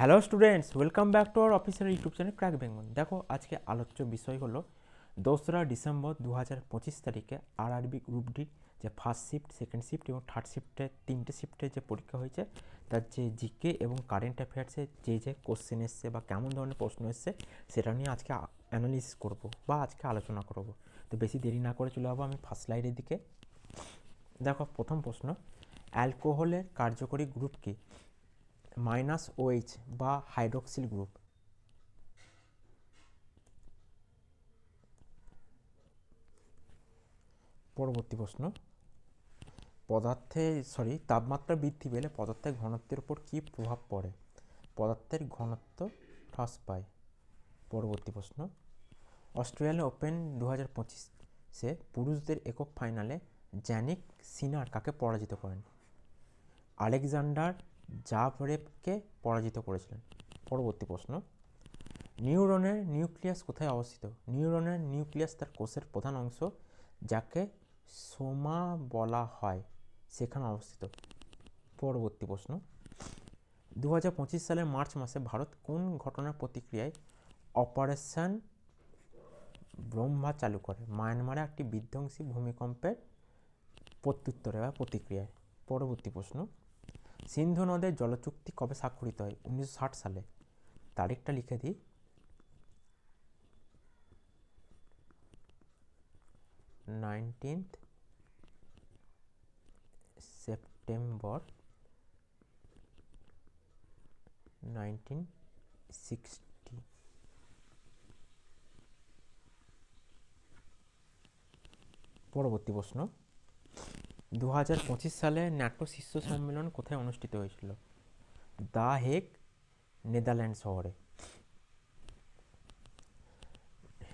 Hello students welcome back to our official YouTube channel Crack Bengal দেখো, আজকে আলোচ্য বিষয় হলো দোসরা ডিসেম্বর দু হাজার পঁচিশ তারিখে আরআরবি গ্রুপ ডি যে ফার্স্ট শিফট সেকেন্ড শিফট এবং থার্ড শিফটে তিনটে শিফটে যে পরীক্ষা হয়েছে, তার যে জিকে এবং কারেন্ট অ্যাফেয়ার্সে যে যে কোশ্চেন এসছে বা কেমন ধরনের প্রশ্ন এসছে, সেটা নিয়ে আজকে অ্যানালিসিস করব বা আজকে আলোচনা করব। তো বেশি দেরি না করে চলে যাব আমি ফার্স্ট স্লাইডের দিকে। দেখো, প্রথম প্রশ্ন অ্যালকোহলের কার্যকরী গ্রুপ কি? মাইনাস ওএইচ বা হাইড্রোক্সিল গ্রুপ। পরবর্তী প্রশ্ন। পদার্থে সরি তাপমাত্রা বৃদ্ধি পেলে পদার্থের ঘনত্বের উপর কী প্রভাব পড়ে? পদার্থের ঘনত্ব হ্রাস পায়। পরবর্তী প্রশ্ন। অস্ট্রেলিয়ান ওপেন দু হাজার পঁচিশে পুরুষদের একক ফাইনালে জ্যানিক সিনার কাকে পরাজিত করেন? আলেকজান্ডার জাভরেভকে পরাজিত করেছিলেন। পরবর্তী প্রশ্ন, নিউরনের নিউক্লিয়াস কোথায় অবস্থিত? নিউরনের নিউক্লিয়াস তার কোষের প্রধান অংশ, যাকে সোমা বলা হয়, সেখানে অবস্থিত। পরবর্তী প্রশ্ন দু হাজার পঁচিশ সালের মার্চ মাসে ভারত কোন ঘটনার প্রতিক্রিয়ায় অপারেশন ব্রহ্মা চালু করে? মায়ানমারে একটি বিধ্বংসী ভূমিকম্পের প্রত্যুত্তরে বা প্রতিক্রিয়ায়। পরবর্তী প্রশ্ন সিন্ধু নদের জলচুক্তি কবে স্বাক্ষরিত হয়? উনিশশো ষাট সালে। তারিখটা লিখে দিই। নাইনটিন্থ সেপ্টেম্বর নাইনটিন সিক্সটি পরবর্তী প্রশ্ন। দু হাজার পঁচিশ সালে ন্যাটো শীর্ষ সম্মেলন কোথায় অনুষ্ঠিত হয়েছিল? দা হেগ, নেদারল্যান্ড শহরে।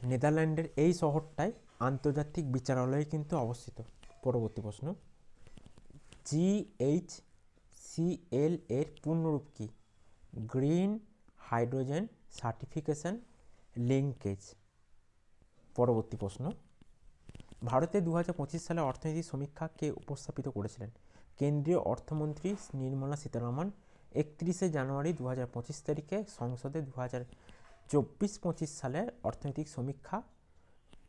নেদারল্যান্ডের এই শহরটায় আন্তর্জাতিক বিচারালয়ে কিন্তু অবস্থিত। পরবর্তী প্রশ্ন। জি এইচ সি এল এর পূর্ণরূপ কি? Green hydrogen certification linkage. পরবর্তী প্রশ্ন। ভারতে দু হাজার পঁচিশ সালে অর্থনীতি সমীক্ষা কে উপস্থাপিত করেছিলেন? কেন্দ্রীয় অর্থমন্ত্রী নির্মলা সীতারমন একত্রিশে জানুয়ারি দু হাজার পঁচিশ তারিখে সংসদে দু হাজার চব্বিশ পঁচিশ সালের অর্থনৈতিক সমীক্ষা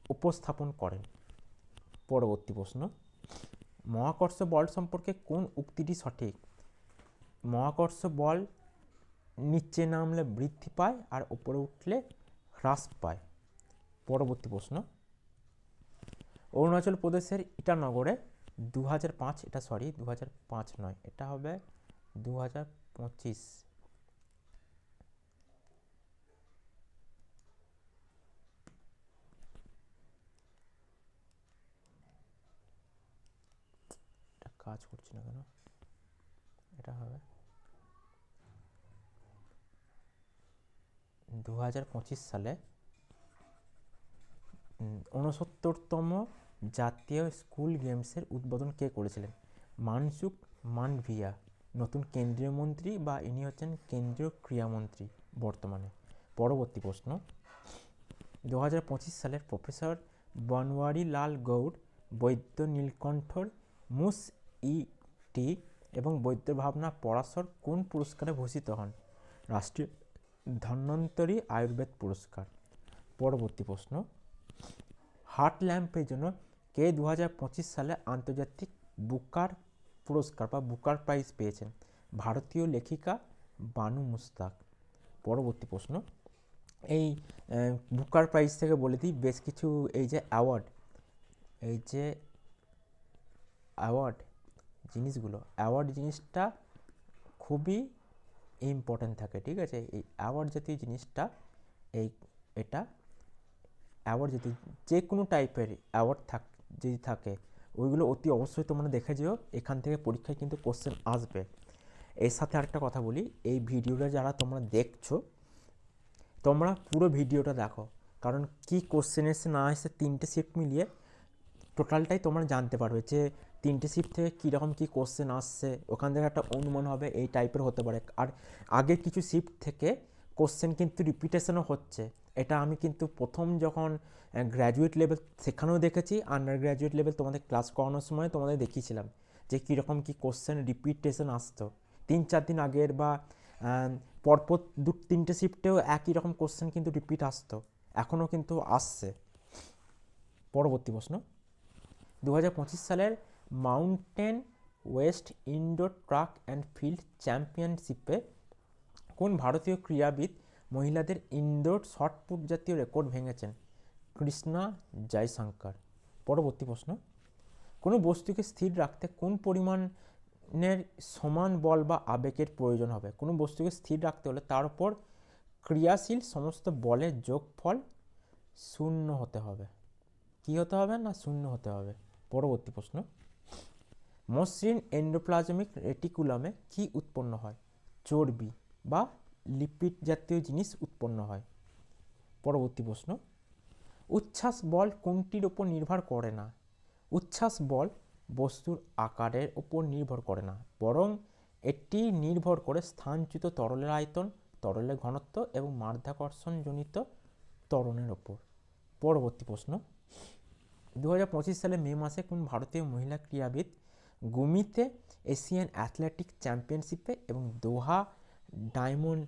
উপস্থাপন করেন। পরবর্তী প্রশ্ন, মহাকর্ষ বল সম্পর্কে কোন উক্তিটি সঠিক? মহাকর্ষ বল নিচে নামলে বৃদ্ধি পায় আর উপরে উঠলে হ্রাস পায়। পরবর্তী প্রশ্ন অরুণাচল প্রদেশের ইটানগরে দু পাঁচ, এটা সরি দু পাঁচ নয়, এটা হবে দু পঁচিশ। কাজ করছে না কেন? এটা হবে দু হাজার পঁচিশ সালে ঊনসত্তরতম জাতীয় স্কুল গেমসের উদ্বোধন কে করেছিলেন? মানসুক মান্ডভিয়া নতুন কেন্দ্রীয় মন্ত্রী বা ইনি হচ্ছেন কেন্দ্রীয় ক্রীড়ামন্ত্রী বর্তমানে। পরবর্তী প্রশ্ন। দু হাজার পঁচিশ সালের প্রফেসর বনওয়ারি লাল গৌড়, বৈদ্য নীলকণ্ঠর মুস ই টি এবং বৈদ্য ভাবনা পরাশর কোন পুরস্কারে ভূষিত হন? রাষ্ট্রীয় ধন্বন্তরী আয়ুর্বেদ পুরস্কার। পরবর্তী প্রশ্ন। হার্ট ল্যাম্পের জন্য কে দু হাজার পঁচিশ সালে আন্তর্জাতিক বুকার পুরস্কার বা বুকার প্রাইজ পেয়েছেন? ভারতীয় লেখিকা বানু মুস্তাক। পরবর্তী প্রশ্ন। এই বুকার প্রাইজ থেকে বলে দিই, বেশ কিছু এই যে অ্যাওয়ার্ড এই যে অ্যাওয়ার্ড জিনিসগুলো অ্যাওয়ার্ড জিনিসটা খুবই ইম্পর্ট্যান্ট থাকে, ঠিক আছে? এই অ্যাওয়ার্ড জাতীয় জিনিসটা, এই, এটা অ্যাওয়ার্ড জাতীয় যে কোনো টাইপের অ্যাওয়ার্ড থাক যদি থাকে, ওইগুলো অতি অবশ্যই তোমরা দেখে যেও। এখান থেকে পরীক্ষায় কিন্তু কোশ্চেন আসবে। এর সাথে আরেকটা কথা বলি, এই ভিডিওটা যারা তোমরা দেখছ, তোমরা পুরো ভিডিওটা দেখো। কারণ কি কোশ্চেন এসে না এসে তিনটে শিফট মিলিয়ে টোটালটাই তোমরা জানতে পারবে যে তিনটে শিফট থেকে কীরকম কী কোশ্চেন আসছে, ওখান থেকে একটা অনুমান হবে, এই টাইপের হতে পারে। আর আগের কিছু শিফট থেকে কোশ্চেন কিন্তু রিপিটেশনও হচ্ছে। এটা আমি কিন্তু প্রথম যখন গ্র্যাজুয়েট লেভেল সেখানেও দেখেছি আন্ডার গ্র্যাজুয়েট লেভেল তোমাদের ক্লাস করানোর সময় তোমাদের দেখিয়েছিলাম যে কীরকম কী কোশ্চেন রিপিটেশন আসতো। তিন, চার দিন আগের বা পরপর দু, তিনটে শিফটেও একই রকম কোশ্চেন কিন্তু রিপিট আসতো। এখনও কিন্তু আসছে। পরবর্তী প্রশ্ন। দু হাজার পঁচিশ সালের Mountain West indoor track and field চ্যাম্পিয়নশিপে কোন ভারতীয় ক্রীড়াবিদ মহিলাদের ইনডোর শটপুট জাতীয় রেকর্ড ভেঙেছেন কৃষ্ণা জয়শঙ্কর। পরবর্তী প্রশ্ন, কোনো বস্তুকে স্থির রাখতে কোন পরিমাণের সমান বল বা আবেগের প্রয়োজন হবে? কোনো বস্তুকে স্থির রাখতে হলে তার উপর ক্রিয়াশীল সমস্ত বলের যোগফল শূন্য হতে হবে। কি হতে হবে না শূন্য হতে হবে? পরবর্তী প্রশ্ন, মসৃণ এন্ডোপ্লাজমিক রেটিকুলামে কি উৎপন্ন হয়? চর্বি বা লিপিড জাতীয় জিনিস উৎপন্ন হয়। পরবর্তী প্রশ্ন, উচ্ছ্বাস বল কোনটির ওপর নির্ভর করে না? উচ্ছ্বাস বল বস্তুর আকারের ওপর নির্ভর করে না, বরং এটি নির্ভর করে স্থানচ্যুত তরলের আয়তন, তরলের ঘনত্ব এবং মাধ্যাকর্ষণজনিত ত্বরণের ওপর। পরবর্তী প্রশ্ন দু হাজার পঁচিশ সালে মে মাসে কোন ভারতীয় মহিলা ক্রীড়াবিদ গুমিতে এশিয়ান অ্যাথলেটিক চ্যাম্পিয়নশিপে এবং দোহা ডায়মন্ড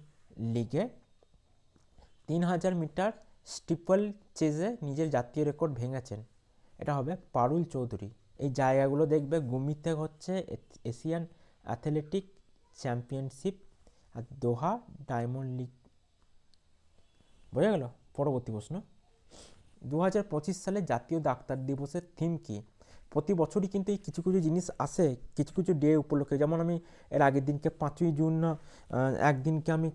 লিগে তিন হাজার মিটার স্টিপল চেজে নিজের জাতীয় রেকর্ড ভেঙেছেন। এটা হবে পারুল চৌধুরী। এই জায়গাগুলো দেখবে গুমিতে হচ্ছে এশিয়ান অ্যাথলেটিক চ্যাম্পিয়নশিপ আর দোহা ডায়মন্ড লিগ। বোঝা গেল? পরবর্তী প্রশ্ন। দু হাজার পঁচিশ সালে জাতীয় ডাক্তার দিবসের থিম কি? প্রতি বছরই কিন্তু এই কিছু কিছু জিনিস আসে, কিছু কিছু ডে উপলক্ষে। যেমন আমি এর আগের দিনকে পাঁচই জুন একদিনকে আমি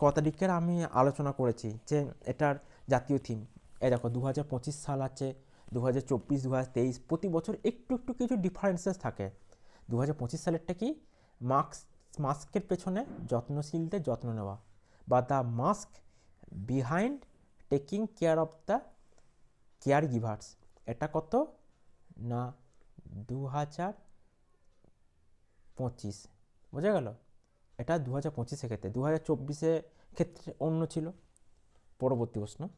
ক তারিখের আমি আলোচনা করেছি যে এটার জাতীয় থিম এ দেখো দু হাজার পঁচিশ সাল আছে দু হাজার চব্বিশ দু হাজার তেইশ, প্রতি বছর একটু একটু কিছু ডিফারেন্সেস থাকে। দু হাজার পঁচিশ সালেরটা কি? মাস্ক মাস্কের পেছনে যত্নশীলদের যত্ন নেওয়া বা the mask behind taking care of the caregivers এটা কত? না, দু হাজার পঁচিশ। বোঝা গেল? এটা দু হাজার পঁচিশের ক্ষেত্রে, দু হাজার চব্বিশে ক্ষেত্রে অন্য ছিল। পরবর্তী প্রশ্ন।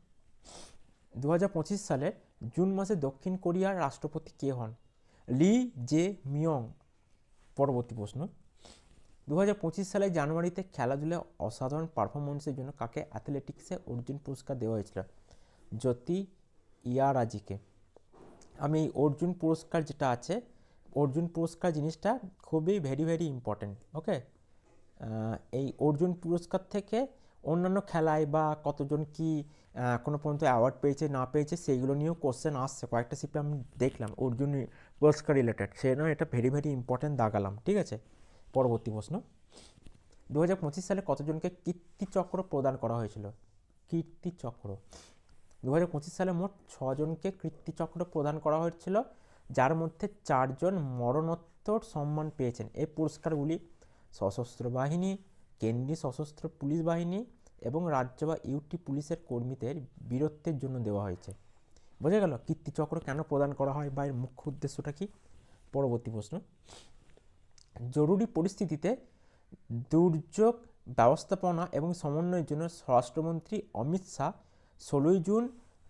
দু হাজার পঁচিশ সালের জুন মাসে দক্ষিণ কোরিয়ার রাষ্ট্রপতি কে হন? Lee Jae Myung. পরবর্তী প্রশ্ন। দু হাজার পঁচিশ সালের জানুয়ারিতে খেলাধুলায় অসাধারণ পারফরমেন্সের জন্য কাকে অ্যাথলেটিক্সে অর্জুন পুরস্কার দেওয়া হয়েছিল? জ্যোতি ইয়ারাজিকে। আমি এই অর্জুন পুরস্কার যেটা আছে, অর্জুন পুরস্কার জিনিসটা খুবই ভেরি ভেরি ইম্পর্ট্যান্ট ওকে এই অর্জুন পুরস্কার থেকে অন্যান্য খেলায় বা কতজন কি কোনো পর্যন্ত অ্যাওয়ার্ড পেয়েছে, না পেয়েছে, সেইগুলো নিয়েও কোশ্চেন আসছে। কয়েকটা শিপে আমি দেখলাম অর্জুন পুরস্কার রিলেটেড সেই জন্য এটা ভেরি ভেরি ইম্পর্ট্যান্ট দাগালাম, ঠিক আছে? পরবর্তী প্রশ্ন। দু হাজার পঁচিশ সালে কতজনকে কীর্তিচক্র প্রদান করা হয়েছিল? কীর্তিচক্র। দু হাজার পঁচিশ সালে মোট ছজনকে কীর্তিচক্র প্রদান করা হয়েছিল, যার মধ্যে চারজন মরণোত্তর সম্মান পেয়েছেন। এই পুরস্কারগুলি সশস্ত্র বাহিনী, কেন্দ্রীয় সশস্ত্র পুলিশ বাহিনী এবং রাজ্য বা ইউটি পুলিশের কর্মীদের বীরত্বের জন্য দেওয়া হয়েছে। বোঝা গেল কীর্তিচক্র কেন প্রদান করা হয় বা এর মুখ্য উদ্দেশ্যটা কি? পরবর্তী প্রশ্ন। জরুরি পরিস্থিতিতে দুর্যোগ, ব্যবস্থাপনা এবং সমন্বয়ের জন্য স্বরাষ্ট্রমন্ত্রী অমিত শাহ ষোলোই জুন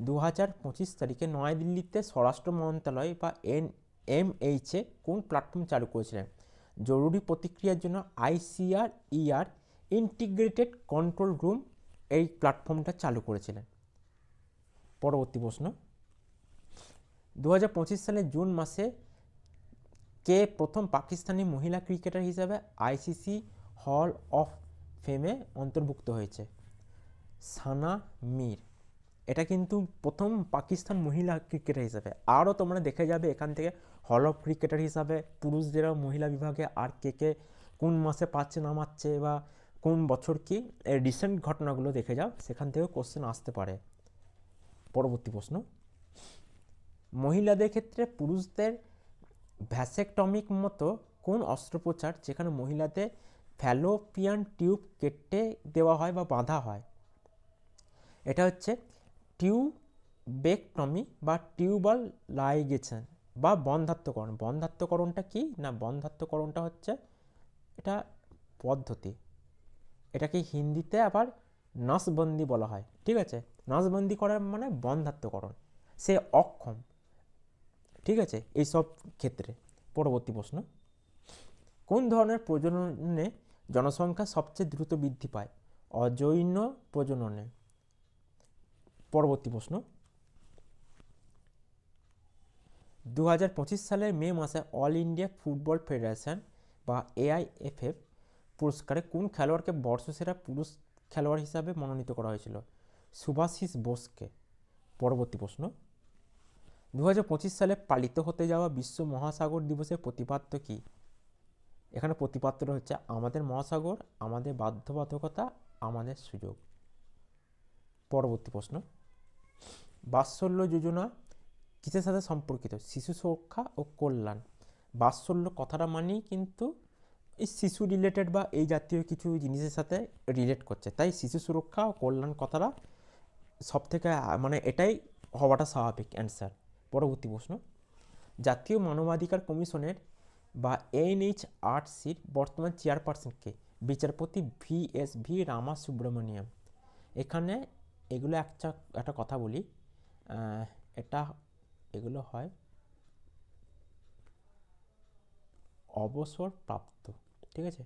দু হাজার পঁচিশ তারিখে নয়াদিল্লিতে স্বরাষ্ট্র মন্ত্রণালয় বা এন এমএইচে কোন প্ল্যাটফর্ম চালু করেছিলেন? জরুরি প্রতিক্রিয়ার জন্য ICR, ER integrated control room এই প্ল্যাটফর্মটা চালু করেছিলেন। পরবর্তী প্রশ্ন। দু হাজার পঁচিশ সালের জুন মাসে কে প্রথম পাকিস্তানি মহিলা ক্রিকেটার হিসাবে আইসিসি হল অফ ফেমে অন্তর্ভুক্ত হয়েছে? সানা মীর। এটা কিন্তু প্রথম পাকিস্তান মহিলা ক্রিকেটার হিসাবে। আরও তোমরা দেখে যাবে এখান থেকে হল অফ ক্রিকেটার হিসাবে পুরুষদেরও মহিলা বিভাগে আর কে কে কোন মাসে পাচ্ছে না পাচ্ছে বা কোন বছর কি রিসেন্ট ঘটনাগুলো দেখে যাও, সেখান থেকেও কোশ্চেন আসতে পারে। পরবর্তী প্রশ্ন। মহিলাদের ক্ষেত্রে পুরুষদের ভ্যাসেকটমিক মতো কোন অস্ত্রোপচার যেখানে মহিলাদের ফ্যালোপিয়ান টিউব কেটে দেওয়া হয় বা বাঁধা হয়? এটা হচ্ছে টিউবেকটমি বা টিউবাল লাইগেশন বা বন্ধাত্মকরণ। বন্ধাত্মকরণটা কি? না, বন্ধাত্মকরণটা হচ্ছে এটা পদ্ধতি। এটাকে হিন্দিতে আবার নাসবন্দি বলা হয়। ঠিক আছে? নাসবন্দি করার মানে বন্ধাত্মকরণ। সে অক্ষম। ঠিক আছে? এইসব ক্ষেত্রে। পরবর্তী প্রশ্ন। কোন ধরনের প্রজননে জনসংখ্যা সবচেয়ে দ্রুত বৃদ্ধি পায়? অজৈন প্রজননে। পরবর্তী প্রশ্ন। দু হাজার পঁচিশ সালের মে মাসে অল ইন্ডিয়া ফুটবল ফেডারেশন বা এআইএফএফ পুরস্কারে কোন খেলোয়াড়কে বর্ষসেরা পুরুষ খেলোয়াড় হিসাবে মনোনীত করা হয়েছিল? সুভাশিস বোসকে। পরবর্তী প্রশ্ন। দু হাজার পঁচিশ সালে পালিত হতে যাওয়া বিশ্ব মহাসাগর দিবসের প্রতিপাদ্য কী? এখানে প্রতিপাদ্যটা হচ্ছে আমাদের মহাসাগর, আমাদের বাধ্যবাধকতা, আমাদের সুযোগ। পরবর্তী প্রশ্ন। বাৎসল্য যোজনা কিসের সাথে সম্পর্কিত? শিশু সুরক্ষা ও কল্যাণ। বাৎসল্য কথাটা মানেই কিন্তু এই শিশু রিলেটেড বা এই জাতীয় কিছু জিনিসের সাথে রিলেট করছে। তাই শিশু সুরক্ষা ও কল্যাণ কথাটা সব থেকে মানে এটাই হওয়াটা স্বাভাবিক অ্যান্সার পরবর্তী প্রশ্ন। জাতীয় মানবাধিকার কমিশনের বা এনএইচআরসির বর্তমান চেয়ারপারসনকে বিচারপতি V S V Rama Subramaniam এখানে এগুলো একটা একটা কথা বলি। এটা এগুলো হয় অবসর প্রাপ্ত ঠিক আছে?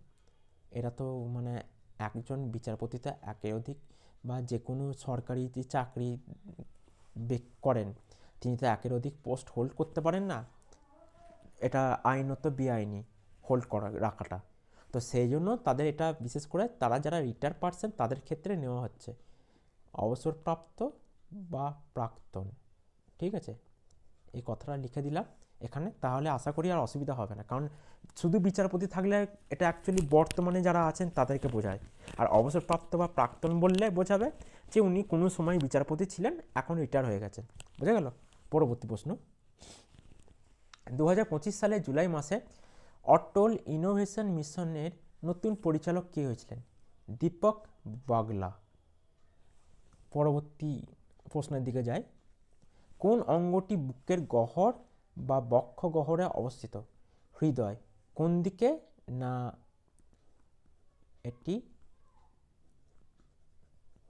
এরা তো মানে একজন বিচারপতিতে একের অধিক বা যে কোনো সরকারি যে চাকরি করেন, তিনি তো একের অধিক পোস্ট হোল্ড করতে পারেন না। এটা আইনত বেআইনি হোল্ড করা, রাখাটা। তো সেই জন্য তাদের এটা বিশেষ করে তারা যারা রিটায়ার পারসন তাদের ক্ষেত্রে নেওয়া হচ্ছে। অবসরপ্রাপ্ত বা প্রাক্তন। ঠিক আছে? এই কথাটা লিখে দিলাম। এখানে তাহলে আশা করি আর অসুবিধা হবে না। কারণ শুধু বিচারপতি থাকলে এটা অ্যাকচুয়ালি বর্তমানে যারা আছেন তাদেরকে বোঝায়। আর অবসরপ্রাপ্ত বা প্রাক্তন বললে বোঝাবে যে উনি কোনো সময় বিচারপতি ছিলেন, এখন রিটায়ার হয়ে গেছেন। বোঝা গেল? পরবর্তী প্রশ্ন। দু হাজার পঁচিশ সালে জুলাই মাসে অটল ইনোভেশন মিশনের নতুন পরিচালক কে হয়েছিলেন? দীপক বাগলা। পরবর্তী প্রশ্নের দিকে যাই, কোন অঙ্গটি বুকের গহর বা বক্ষ গহরে অবস্থিত? হৃদয় কোন দিকে না এটি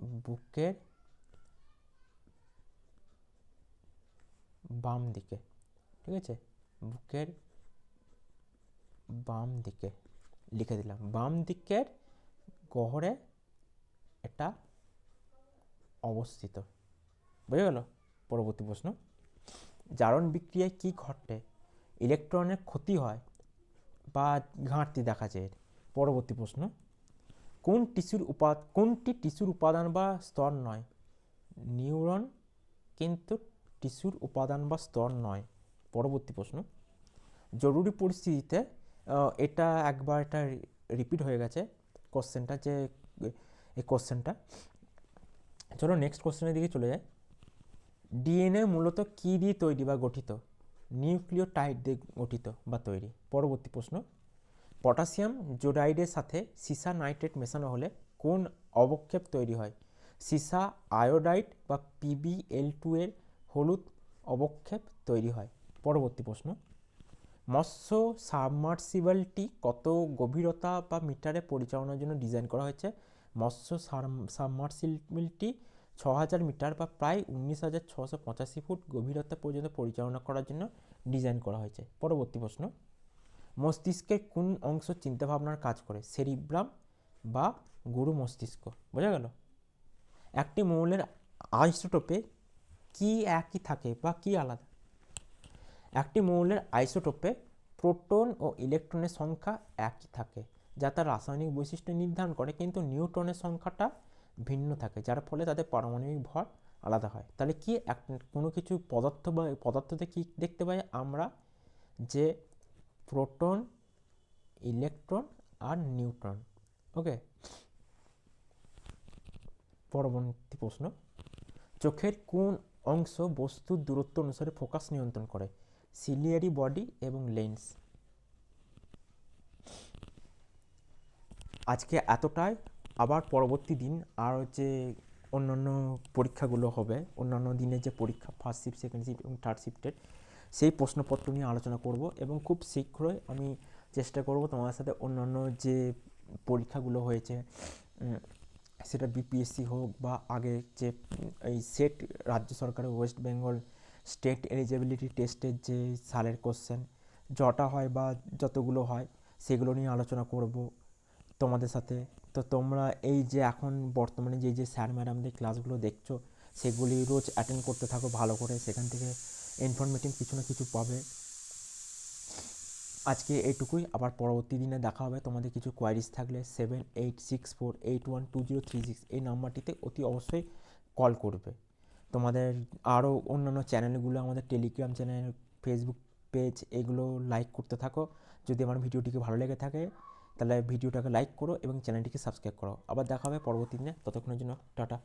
বুকের বাম দিকে? ঠিক আছে? বুকের বাম দিকে লিখে দিলাম। বাম দিকের গহরে এটা অবস্থিত। বুঝে গেল পরবর্তী প্রশ্ন। জারণ বিক্রিয়ায় কি ঘটে? ইলেকট্রনের ক্ষতি হয় বা ঘাটতি দেখা যায়? পরবর্তী প্রশ্ন। কোন টিস্যুর উপা, কোনটি টিস্যুর উপাদান বা স্তর নয়? নিউরন কিন্তু টিস্যুর উপাদান বা স্তর নয়। পরবর্তী প্রশ্ন। জরুরি পরিস্থিতিতে এটা একবার এটা রিপিট হয়ে গেছে কোশ্চেনটা যে এই কোশ্চেনটা। চলো নেক্সট কোশ্চেনের দিকে চলে যাই। ডিএনএ মূলত কী দিয়ে তৈরি বা গঠিত? নিউক্লিওটাইড দিয়ে গঠিত বা তৈরি। পরবর্তী প্রশ্ন, পটাশিয়াম জোডাইডের সাথে সিসা নাইট্রেট মেশানো হলে কোন অবক্ষেপ তৈরি হয়? সিসা আয়োডাইড বা পিবিএল টু এর হলুদ অবক্ষেপ তৈরি হয়। পরবর্তী প্রশ্ন, মৎস্য সাবমার্সিবলটি কত গভীরতা বা মিটারে পরিচালনার জন্য ডিজাইন করা হয়েছে? মৎস্য সাবমার্সিবলটি ছ হাজার মিটার বা প্রায় উনিশ হাজার ছশো পঁচাশি ফুট গভীরতা পর্যন্ত পরিচালনা করার জন্য ডিজাইন করা হয়েছে। পরবর্তী প্রশ্ন মস্তিষ্কের কোন অংশ চিন্তাভাবনার কাজ করে, সেরিব্রাম বা গুরু মস্তিষ্ক? বোঝা গেল? একটি মৌলের আইসোটোপে কি একই থাকে বা কি আলাদা? একটি মৌলের আইসোটোপে প্রোটন ও ইলেকট্রনের সংখ্যা একই থাকে, যা তার রাসায়নিক বৈশিষ্ট্য নির্ধারণ করে, কিন্তু নিউট্রনের সংখ্যাটা ভিন্ন থাকে, যার ফলে তাদের পারমাণবিক ভর আলাদা হয়। তাহলে কি এক, কোনো কিছু পদার্থ বা পদার্থতে কী দেখতে পাই আমরা? যে প্রোটন, ইলেকট্রন আর নিউট্রন। ওকে? পরবর্তী প্রশ্ন। চোখের কোন অংশ বস্তুর দূরত্ব অনুসারে ফোকাস নিয়ন্ত্রণ করে? সিলিয়ারি বডি এবং লেন্স আজকে এতটাই। আবার পরবর্তী দিন আর যে অন্যান্য পরীক্ষাগুলো হবে। অন্যান্য দিনের যে পরীক্ষা ফার্স্ট শিফট সেকেন্ড শিফট এবং থার্ড শিফটের সেই প্রশ্নপত্র নিয়ে আলোচনা করব এবং খুব শীঘ্রই আমি চেষ্টা করব তোমাদের সাথে অন্যান্য যে পরীক্ষাগুলো হয়েছে সেটা বিপিএসসি হোক বা আগে যে, এই সেট রাজ্য সরকারের ওয়েস্ট বেঙ্গল স্টেট এলিজিবিলিটি টেস্টের যে সালের কোশ্চেন যটা হয় বা যতগুলো হয়, সেগুলো নিয়ে আলোচনা করব তোমাদের সাথে। তো তোমরা এই যে এখন বর্তমানে যে যে স্যার ম্যাডামদের ক্লাসগুলো দেখছ, সেগুলি রোজ অ্যাটেন্ড করতে থাকো ভালো করে। সেখান থেকে ইনফরমেটিভ কিছু না কিছু পাবে। আজকে এইটুকুই। আবার পরবর্তী দিনে দেখা হবে। তোমাদের কিছু কোয়ারিজ থাকলে seven eight six four eight one two zero three six এই নাম্বারটিতে অতি অবশ্যই কল করবে। তোমাদের আরও অন্যান্য চ্যানেলগুলো আমাদের টেলিগ্রাম চ্যানেল ফেসবুক পেজ এগুলো লাইক করতে থাকো। যদি আমার ভিডিওটিকে ভালো লেগে থাকে তাহলে ভিডিওটাকে লাইক করো এবং চ্যানেলটিকে সাবস্ক্রাইব করো। আবার দেখা হবে পরবর্তী দিনে। ততক্ষণের জন্য টাটা।